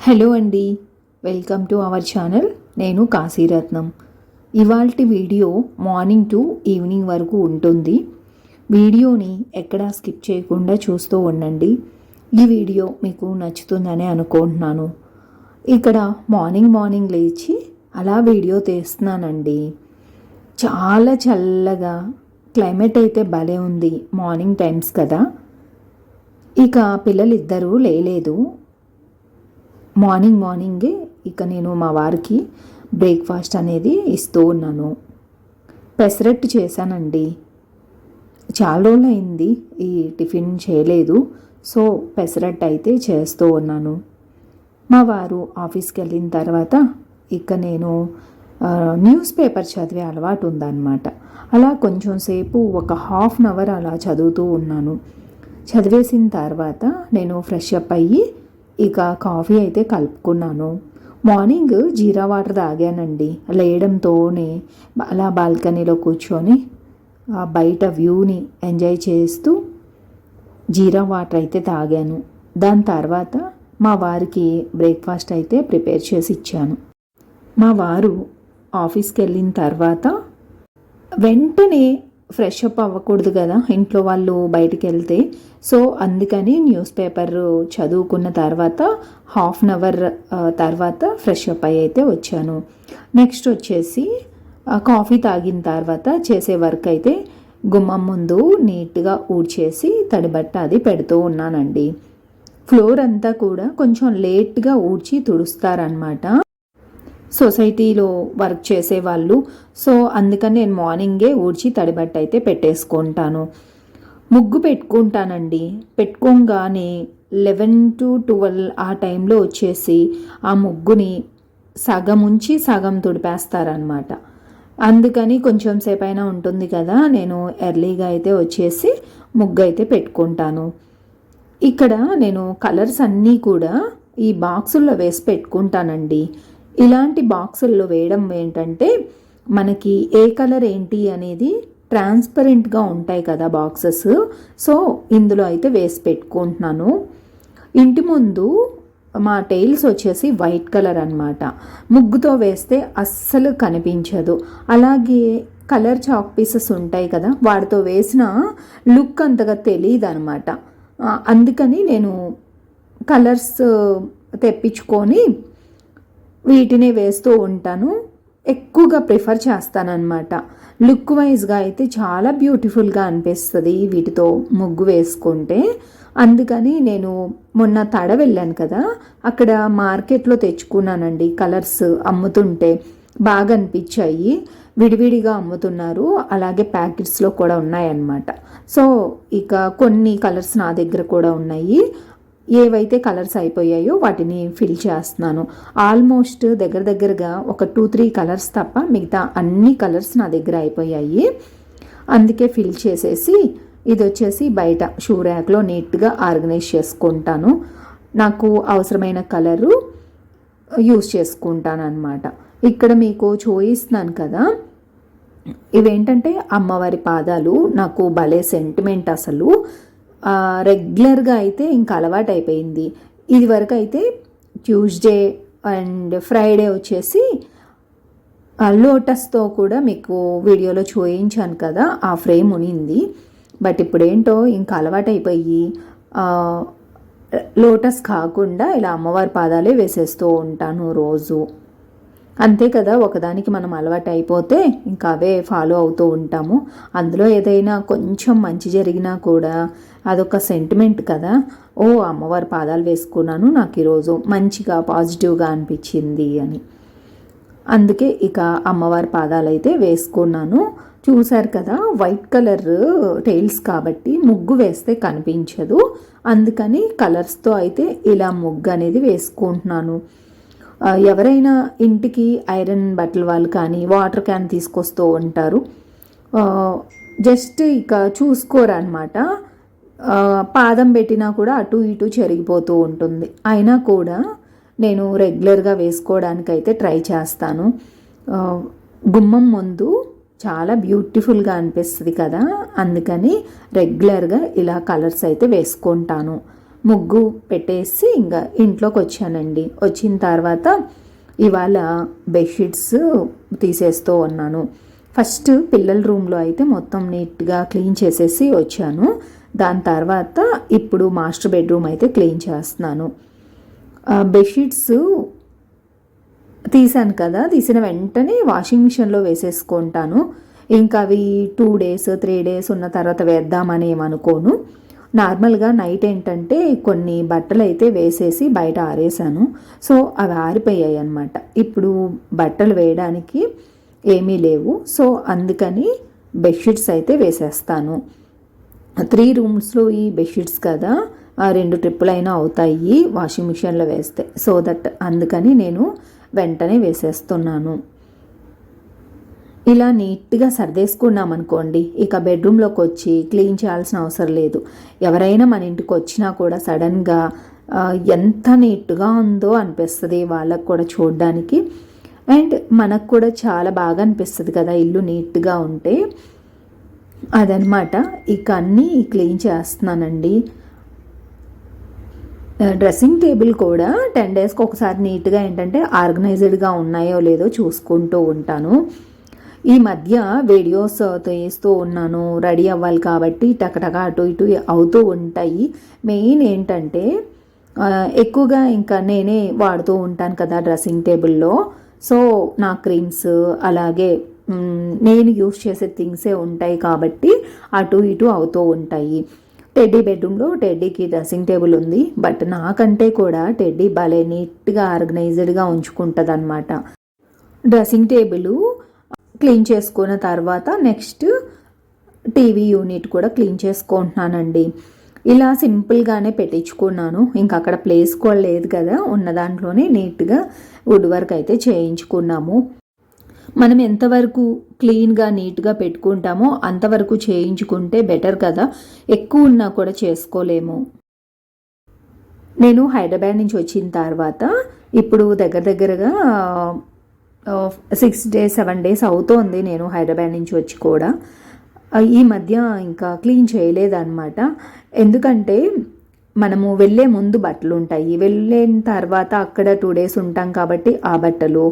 Hello అండి. Welcome to our channel. నేను కాశీరత్నం. ఇవాల్టి వీడియో మార్నింగ్ టు ఈవినింగ్ వరకు ఉంటుంది. వీడియోని ఎక్కడా స్కిప్ చేయకుండా చూస్తూ ఉండండి. ఈ వీడియో మీకు నచ్చుతుందని అనుకుంటున్నాను. ఇక్కడ మార్నింగ్ మార్నింగ్ లేచి అలా వీడియో తీస్తున్నానండి. చాలా చల్లగా క్లైమేట్ అయితే భలే ఉంది మార్నింగ్ టైమ్స్ కదా. ఇక పిల్లలిద్దరూ లేలేదు. మార్నింగ్ మార్నింగే ఇక నేను మా వారికి బ్రేక్ఫాస్ట్ అనేది ఇస్తూ ఉన్నాను. పెసరట్టు చేశానండి. చాలా రోజులు అయింది ఈ టిఫిన్ చేయలేదు. సో పెసరట్టు అయితే చేస్తూ ఉన్నాను. మా వారు ఆఫీస్కి వెళ్ళిన తర్వాత ఇక నేను న్యూస్ పేపర్ చదివే అలవాటు ఉందన్నమాట. అలా కొంచెం సేపు ఒక హాఫ్ అన్ అవర్ అలా చదువుతూ ఉన్నాను. చదివేసిన తర్వాత నేను ఫ్రెష్ అప్ అయ్యి ఇక కాఫీ అయితే కలుపుకున్నాను. మార్నింగ్ జీరా వాటర్ తాగానండి. లేయడంతోనే అలా బాల్కనీలో కూర్చొని ఆ బయట వ్యూని ఎంజాయ్ చేస్తూ జీరా వాటర్ అయితే తాగాను. దాని తర్వాత మా వారికి బ్రేక్ఫాస్ట్ అయితే ప్రిపేర్ చేసి ఇచ్చాను. మా వారు ఆఫీస్కి వెళ్ళిన తర్వాత వెంటనే ఫ్రెష్ అప్ అవ్వకూడదు కదా ఇంట్లో వాళ్ళు బయటికి వెళ్తే సో అందుకని న్యూస్ పేపర్ చదువుకున్న తర్వాత హాఫ్ అన్ అవర్ తర్వాత ఫ్రెష్ అప్ అయ్యి అయితే వచ్చాను. నెక్స్ట్ వచ్చేసి కాఫీ తాగిన తర్వాత చేసే వర్క్ అయితే గుమ్మం ముందు నీట్గా ఊడ్చేసి తడిబట్ట అది పెడుతూ ఉన్నానండి. ఫ్లోర్ అంతా కూడా కొంచెం లేట్గా ఊడ్చి తుడుస్తారనమాట సొసైటీలో వర్క్ చేసేవాళ్ళు. సో అందుకని నేను మార్నింగే ఊడ్చి తడిబట్ట అయితే పెట్టేసుకుంటాను. ముగ్గు పెట్టుకుంటానండి. పెట్టుకోగానే లెవెన్ టు ట్వెల్వ్ ఆ టైంలో వచ్చేసి ఆ ముగ్గుని సగం ఉంచి సగం తుడిపేస్తారనమాట అందుకని కొంచెం సేపైనా ఉంటుంది కదా నేను ఎర్లీగా అయితే వచ్చేసి ముగ్గు అయితే పెట్టుకుంటాను. ఇక్కడ నేను కలర్స్ అన్నీ కూడా ఈ బాక్సుల్లో వేసి పెట్టుకుంటానండి. ఇలాంటి బాక్సుల్లో వేయడం ఏంటంటే మనకి ఏ కలర్ ఏంటి అనేది ట్రాన్స్పరెంట్గా ఉంటాయి కదా బాక్సెస్. సో ఇందులో అయితే వేసి పెట్టుకుంటున్నాను. ఇంటి ముందు మా టైల్స్ వచ్చేసి వైట్ కలర్ అనమాట ముగ్గుతో వేస్తే అస్సలు కనిపించదు. అలాగే కలర్ చాక్ పీసెస్ ఉంటాయి కదా వాటితో వేసిన లుక్ అంతగా తెలియదు అనమాట అందుకని నేను కలర్స్ తెప్పించుకొని వీటిని వేస్తూ ఉంటాను. ఎక్కువగా ప్రిఫర్ చేస్తానన్నమాట. లుక్ వైజ్గా అయితే చాలా బ్యూటిఫుల్గా అనిపిస్తుంది వీటితో ముగ్గు వేసుకుంటే. అందుకని నేను మొన్న తడ వెళ్ళాను కదా అక్కడ మార్కెట్లో తెచ్చుకున్నానండి కలర్స్ అమ్ముతుంటే. బాగా అనిపించాయి. విడివిడిగా అమ్ముతున్నారు. అలాగే ప్యాకెట్స్లో కూడా ఉన్నాయన్నమాట. సో ఇక కొన్ని కలర్స్ నా దగ్గర కూడా ఉన్నాయి. ఏవైతే కలర్స్ అయిపోయాయో వాటిని ఫిల్ చేస్తున్నాను. ఆల్మోస్ట్ దగ్గర దగ్గరగా ఒక టూ త్రీ కలర్స్ తప్ప మిగతా అన్ని కలర్స్ నా దగ్గర అయిపోయాయి. అందుకే ఫిల్ చేసేసి ఇది వచ్చేసి బయట షూ ర్యాక్లో నీట్గా ఆర్గనైజ్ చేసుకుంటాను. నాకు అవసరమైన కలరు యూస్ చేసుకుంటాను అనమాట ఇక్కడ మీకు చూపిస్తున్నాను కదా ఇవేంటంటే అమ్మవారి పాదాలు నాకు భలే సెంటిమెంట్ అసలు. రెగ్యులర్గా అయితే ఇంకా అలవాటు అయిపోయింది. ఇది వరకు అయితే ట్యూస్డే అండ్ ఫ్రైడే వచ్చేసి లోటస్తో కూడా మీకు వీడియోలో చూయించాను కదా ఆ ఫ్రేమ్ ఉనింది. బట్ ఇప్పుడు ఏంటో ఇంకా అలవాటైపోయి లోటస్ కాకుండా ఇలా అమ్మవారి పాదాలే వేసేస్తూ ఉంటాను రోజు. అంతే కదా ఒకదానికి మనం అలవాటు అయిపోతే ఇంకా అవే ఫాలో అవుతూ ఉంటాము. అందులో ఏదైనా కొంచెం మంచి జరిగినా కూడా అదొక సెంటిమెంట్ కదా. ఓ అమ్మవారి పాదాలు వేసుకున్నాను నాకు ఈరోజు మంచిగా పాజిటివ్గా అనిపించింది అని. అందుకే ఇక అమ్మవారి పాదాలు అయితే వేసుకున్నాను. చూశారు కదా వైట్ కలర్ టైల్స్ కాబట్టి ముగ్గు వేస్తే కనిపించదు. అందుకని కలర్స్తో అయితే ఇలా ముగ్గు అనేది వేసుకుంటున్నాను. ఎవరైనా ఇంటికి ఐరన్ బట్టలు వాళ్ళు కానీ వాటర్ క్యాన్ తీసుకొస్తూ ఉంటారు. జస్ట్ ఇక చూసుకోరనమాట పాదం పెట్టినా కూడా అటు ఇటు చెరిగిపోతూ ఉంటుంది. అయినా కూడా నేను రెగ్యులర్గా వేసుకోవడానికి అయితే ట్రై చేస్తాను. గుమ్మం ముందు చాలా బ్యూటిఫుల్గా అనిపిస్తుంది కదా అందుకని రెగ్యులర్గా ఇలా కలర్స్ అయితే వేసుకుంటాను. ముగ్గు పెట్టేసి ఇంకా ఇంట్లోకి వచ్చానండి. వచ్చిన తర్వాత ఇవాళ బెడ్షీట్స్ తీసేస్తూ ఉన్నాను. ఫస్ట్ పిల్లల రూమ్లో అయితే మొత్తం నీట్గా క్లీన్ చేసేసి వచ్చాను. దాని తర్వాత ఇప్పుడు మాస్టర్ బెడ్రూమ్ అయితే క్లీన్ చేస్తున్నాను. బెడ్షీట్స్ తీసాను కదా తీసిన వెంటనే వాషింగ్ మిషన్లో వేసేసుకుంటాను. ఇంకా అవి టూ డేస్ త్రీ డేస్ ఉన్న తర్వాత వేద్దామని ఏమనుకోను. నార్మల్గా నైట్ ఏంటంటే కొన్ని బట్టలు అయితే వేసేసి బయట ఆరేసాను. సో అవి ఆరిపోయాయి అనమాట ఇప్పుడు బట్టలు వేయడానికి ఏమీ లేవు. సో అందుకని బెడ్షీట్స్ అయితే వేసేస్తాను. త్రీ రూమ్స్లో ఈ బెడ్షీట్స్ కదా రెండు ట్రిప్పులైనా అవుతాయి వాషింగ్ మిషన్లో వేస్తే. సో దట్ అందుకని నేను వెంటనే వేసేస్తున్నాను. ఇలా నీట్గా సర్దేసుకున్నామనుకోండి ఇక బెడ్రూమ్లోకి వచ్చి క్లీన్ చేయాల్సిన అవసరం లేదు. ఎవరైనా మన ఇంటికి వచ్చినా కూడా సడన్గా ఎంత నీట్గా ఉందో అనిపిస్తుంది వాళ్ళకు కూడా చూడడానికి. అండ్ మనకు కూడా చాలా బాగా అనిపిస్తుంది కదా ఇల్లు నీట్గా ఉంటే. అదనమాట. ఇక అన్నీ క్లీన్ చేస్తున్నానండి. డ్రెస్సింగ్ టేబుల్ కూడా టెన్ డేస్కి ఒకసారి నీట్గా ఏంటంటే ఆర్గనైజ్డ్గా ఉన్నాయో లేదో చూసుకుంటూ ఉంటాను. ఈ మధ్య వీడియోస్ తీస్తూ ఉన్నాను. రెడీ అవ్వాలి కాబట్టి టకటక అటు ఇటు అవుతూ ఉంటాయి. మెయిన్ ఏంటంటే ఎక్కువగా ఇంకా నేనే వాడుతూ ఉంటాను కదా డ్రెస్సింగ్ టేబుల్లో. సో నా క్రీమ్స్ అలాగే నేను యూస్ చేసే థింగ్సే ఉంటాయి కాబట్టి అటు ఇటు అవుతూ ఉంటాయి. టెడ్డీ బెడ్రూమ్లో టెడ్డీకి డ్రెస్సింగ్ టేబుల్ ఉంది. బట్ నాకంటే కూడా టెడ్డీ భలే నీట్గా ఆర్గనైజ్డ్గా ఉంచుకుంటుంది అనమాట డ్రెస్సింగ్ టేబుల్ క్లీన్ చేసుకున్న తర్వాత నెక్స్ట్ టీవీ యూనిట్ కూడా క్లీన్ చేసుకుంటున్నానండి. ఇలా సింపుల్గానే పెట్టించుకున్నాను. ఇంకా అక్కడ ప్లేస్ కూడా లేదు కదా. ఉన్న దాంట్లోనే నీట్గా వుడ్ వర్క్ అయితే చేయించుకున్నాము. మనం ఎంతవరకు క్లీన్గా నీట్గా పెట్టుకుంటామో అంతవరకు చేయించుకుంటే బెటర్ కదా. ఎక్కువ ఉన్నా కూడా చేసుకోలేము. నేను హైదరాబాద్ నుంచి వచ్చిన తర్వాత ఇప్పుడు దగ్గర దగ్గరగా సిక్స్ డేస్ సెవెన్ డేస్ అవుతోంది నేను హైదరాబాద్ నుంచి వచ్చి కూడా. ఈ మధ్య ఇంకా క్లీన్ చేయలేదన్నమాట. ఎందుకంటే మనము వెళ్ళే ముందు బట్టలు ఉంటాయి. వెళ్ళిన తర్వాత అక్కడ టూ డేస్ ఉంటాం కాబట్టి ఆ బట్టలు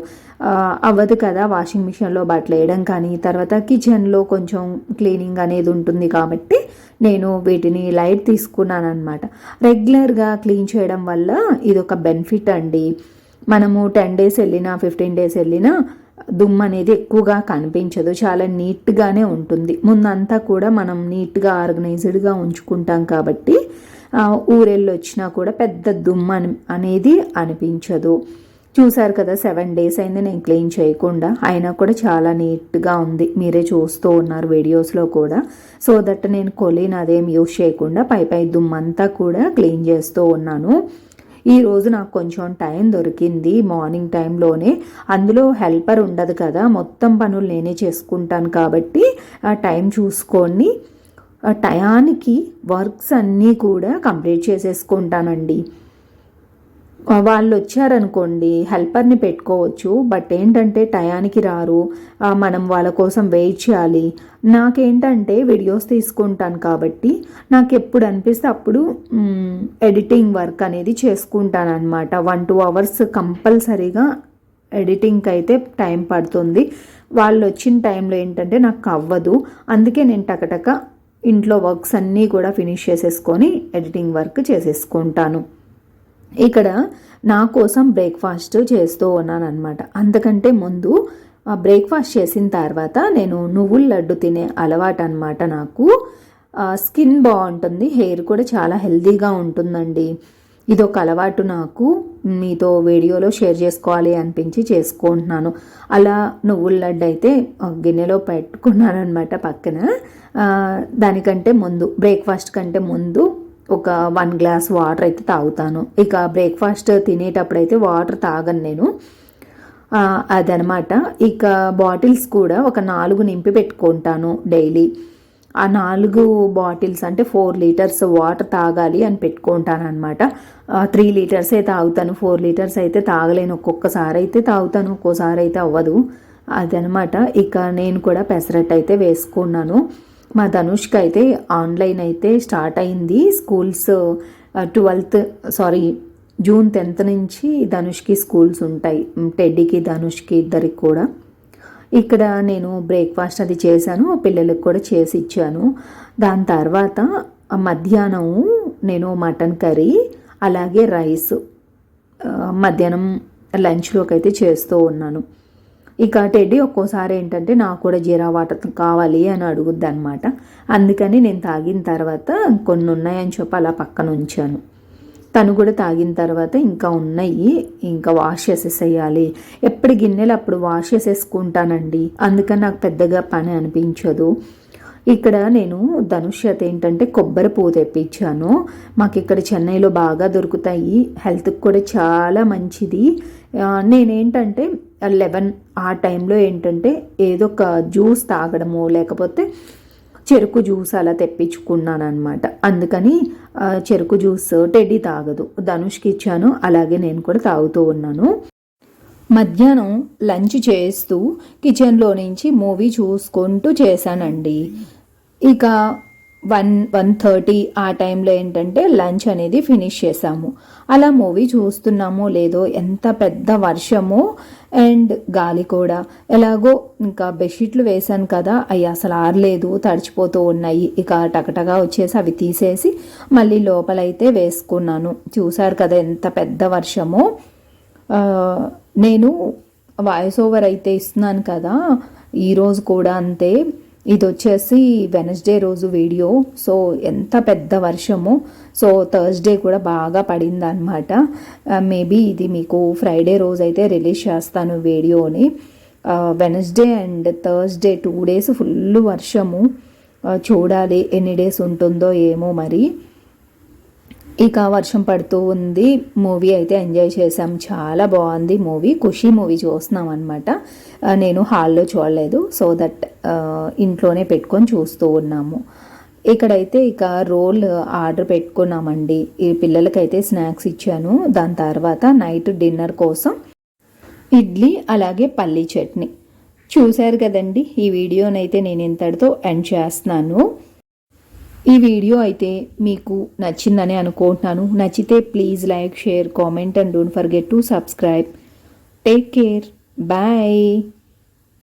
అవ్వదు కదా వాషింగ్ మిషన్లో బట్టలు వేయడం కానీ తర్వాత కిచెన్లో కొంచెం క్లీనింగ్ అనేది ఉంటుంది కాబట్టి నేను వీటిని లైట్ తీసుకున్నాను అనమాట రెగ్యులర్గా క్లీన్ చేయడం వల్ల ఇది ఒక బెనిఫిట్ అండి. మనము టెన్ డేస్ వెళ్ళినా ఫిఫ్టీన్ డేస్ వెళ్ళినా దుమ్ము అనేది ఎక్కువగా కనిపించదు. చాలా నీట్గానే ఉంటుంది. ముందంతా కూడా మనం నీట్గా ఆర్గనైజ్డ్గా ఉంచుకుంటాం కాబట్టి ఊరెళ్ళి వచ్చినా కూడా పెద్ద దుమ్ము అనేది అనిపించదు. చూసారు కదా సెవెన్ డేస్ అయింది నేను క్లీన్ చేయకుండా. అయినా కూడా చాలా నీట్గా ఉంది. మీరే చూస్తూ ఉన్నారు వీడియోస్లో కూడా. సో దట్ నేను కొలీన్ అదేం యూస్ చేయకుండా పై పై దుమ్మంతా కూడా క్లీన్ చేస్తూ ఉన్నాను. ఈరోజు నాకు కొంచెం టైం దొరికింది మార్నింగ్ టైంలోనే అందులో హెల్పర్ ఉండదు కదా మొత్తం పనులు నేనే చేసుకుంటాను కాబట్టి ఆ టైం చూసుకొని టయానికి వర్క్స్ అన్నీ కూడా కంప్లీట్ చేసేసుకుంటానండి. వాళ్ళు వచ్చారనుకోండి హెల్పర్ని పెట్టుకోవచ్చు బట్ ఏంటంటే టయానికి రారు మనం వాళ్ళ కోసం వెయిట్ చేయాలి. నాకేంటంటే వీడియోస్ తీసుకుంటాను కాబట్టి నాకు ఎప్పుడు అనిపిస్తే అప్పుడు ఎడిటింగ్ వర్క్ అనేది చేసుకుంటాను అనమాట వన్ టూ అవర్స్ కంపల్సరీగా ఎడిటింగ్కి అయితే టైం పడుతుంది. వాళ్ళు వచ్చిన టైంలో ఏంటంటే నాకు అవ్వదు. అందుకే నేను టకటక ఇంట్లో వర్క్స్ అన్నీ కూడా ఫినిష్ చేసేసుకొని ఎడిటింగ్ వర్క్ చేసేసుకుంటాను. ఇక్కడ నా కోసం బ్రేక్ఫాస్ట్ చేస్తూ ఉన్నాను అనమాట అంతకంటే ముందు బ్రేక్ఫాస్ట్ చేసిన తర్వాత నేను నువ్వుల లడ్డు తినే అలవాటు అనమాట నాకు స్కిన్ బాగుంటుంది హెయిర్ కూడా చాలా హెల్తీగా ఉంటుందండి. ఇది ఒక అలవాటు నాకు. మీతో వీడియోలో షేర్ చేసుకోవాలి అనిపించి చేసుకుంటున్నాను. అలా నువ్వుల లడ్డు అయితే గిన్నెలో పెట్టుకున్నాను అనమాట పక్కన దానికంటే ముందు బ్రేక్ఫాస్ట్ కంటే ముందు ఒక వన్ గ్లాస్ వాటర్ అయితే తాగుతాను. ఇక బ్రేక్ఫాస్ట్ తినేటప్పుడు అయితే వాటర్ తాగను నేను. అదనమాట ఇక బాటిల్స్ కూడా ఒక నాలుగు నింపి పెట్టుకుంటాను డైలీ ఆ నాలుగు బాటిల్స్ అంటే ఫోర్ లీటర్స్ వాటర్ తాగాలి అని పెట్టుకుంటాను అనమాట త్రీ లీటర్సే తాగుతాను. ఫోర్ లీటర్స్ అయితే తాగలేను. ఒక్కొక్కసారి అయితే తాగుతాను. ఒక్కోసారి అయితే అవ్వదు. అదనమాట ఇక నేను కూడా పెసరట్ అయితే వేసుకున్నాను. మా ధనుష్కి అయితే ఆన్లైన్ అయితే స్టార్ట్ అయింది. Schools twelfth sorry June tenth నుంచి ధనుష్కి స్కూల్స్ ఉంటాయి. టెడ్డీకి ధనుష్కి ఇద్దరికి కూడా. ఇక్కడ నేను బ్రేక్ఫాస్ట్ అది చేశాను పిల్లలకు కూడా చేసి ఇచ్చాను. దాని తర్వాత మధ్యాహ్నం నేను మటన్ కర్రీ అలాగే రైస్ మధ్యాహ్నం లంచ్లోకి అయితే చేస్తూ ఉన్నాను. ఇక టెడ్డీ ఒక్కోసారి ఏంటంటే నాకు కూడా జీరా వాటర్ కావాలి అని అడుగుద్ది అనమాట అందుకని నేను తాగిన తర్వాత కొన్ని ఉన్నాయని చెప్పి అలా పక్కన ఉంచాను. తను కూడా తాగిన తర్వాత ఇంకా ఉన్నాయి. ఇంకా వాష్ చేసేసేయాలి. ఎప్పుడు గిన్నెలు అప్పుడు వాష్ చేసేసుకుంటానండి. అందుకని నాకు పెద్దగా పని అనిపించదు. ఇక్కడ నేను ధనుష్యత ఏంటంటే కొబ్బరి పువ్వు తెప్పించాను. మాకు ఇక్కడ చెన్నైలో బాగా దొరుకుతాయి. హెల్త్కి కూడా చాలా మంచిది. నేనేంటంటే లెవెన్ ఆ టైంలో ఏంటంటే ఏదో ఒక జ్యూస్ తాగడము లేకపోతే చెరుకు జ్యూస్ అలా తెప్పించుకున్నాను అనమాట అందుకని చెరుకు జ్యూస్ టెడ్డీ తాగదు. ధనుష్కి ఇచ్చాను అలాగే నేను కూడా తాగుతూ ఉన్నాను. మధ్యాహ్నం లంచ్ చేస్తూ కిచెన్లో నుంచి మూవీ చూసుకుంటూ చేశానండి. ఇక వన్ వన్ థర్టీ ఆ టైంలో ఏంటంటే లంచ్ అనేది ఫినిష్ చేసాము. అలా మూవీ చూస్తున్నామో లేదో ఎంత పెద్ద వర్షమో అండ్ గాలి కూడా. ఎలాగో ఇంకా బెడ్షీట్లు వేశాను కదా అవి అసలు ఆరలేదు తడిచిపోతూ ఉన్నాయి. ఇక టకటగా వచ్చేసి అవి తీసేసి మళ్ళీ లోపలైతే వేసుకున్నాను. చూసారు కదా ఎంత పెద్ద వర్షమో. నేను వాయిస్ ఓవర్ అయితే ఇస్తున్నాను కదా ఈరోజు కూడా అంతే. ఇది వచ్చేసి వెనస్డే రోజు వీడియో. సో ఎంత పెద్ద వర్షము. సో థర్స్డే కూడా బాగా పడింది అనమాట మేబీ ఇది మీకు ఫ్రైడే రోజు అయితే రిలీజ్ చేస్తాను వీడియోని. Wednesday and Thursday two days full వర్షము. చూడాలి ఎన్ని డేస్ ఉంటుందో ఏమో మరి. ఇక వర్షం పడుతూ ఉంది. మూవీ అయితే ఎంజాయ్ చేసాం చాలా బాగుంది మూవీ. ఖుషి మూవీ చూస్తున్నాం అనమాట నేను హాల్లో చూడలేదు. సో దట్ ఇంట్లోనే పెట్టుకొని చూస్తూ ఉన్నాము. ఇక్కడైతే ఇక రోల్ ఆర్డర్ పెట్టుకున్నామండి. ఈ పిల్లలకైతే స్నాక్స్ ఇచ్చాను. దాని తర్వాత నైట్ డిన్నర్ కోసం ఇడ్లీ అలాగే పల్లీ చట్నీ. చూశారు కదండి. ఈ వీడియోనైతే నేను ఇంతటితో ఎండ్ చేస్తున్నాను. ఈ వీడియో అయితే మీకు నచ్చిందని అనుకుంటున్నాను. నచ్చితే please like share comment and don't forget to subscribe. Take care. Bye.